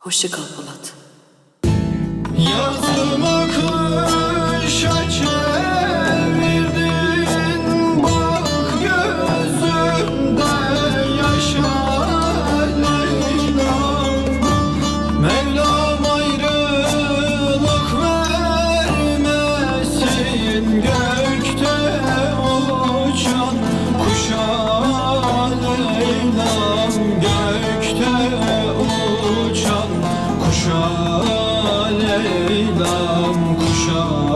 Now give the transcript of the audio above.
Hoşça kal Polat. Yazdım Leyla'm kuşağım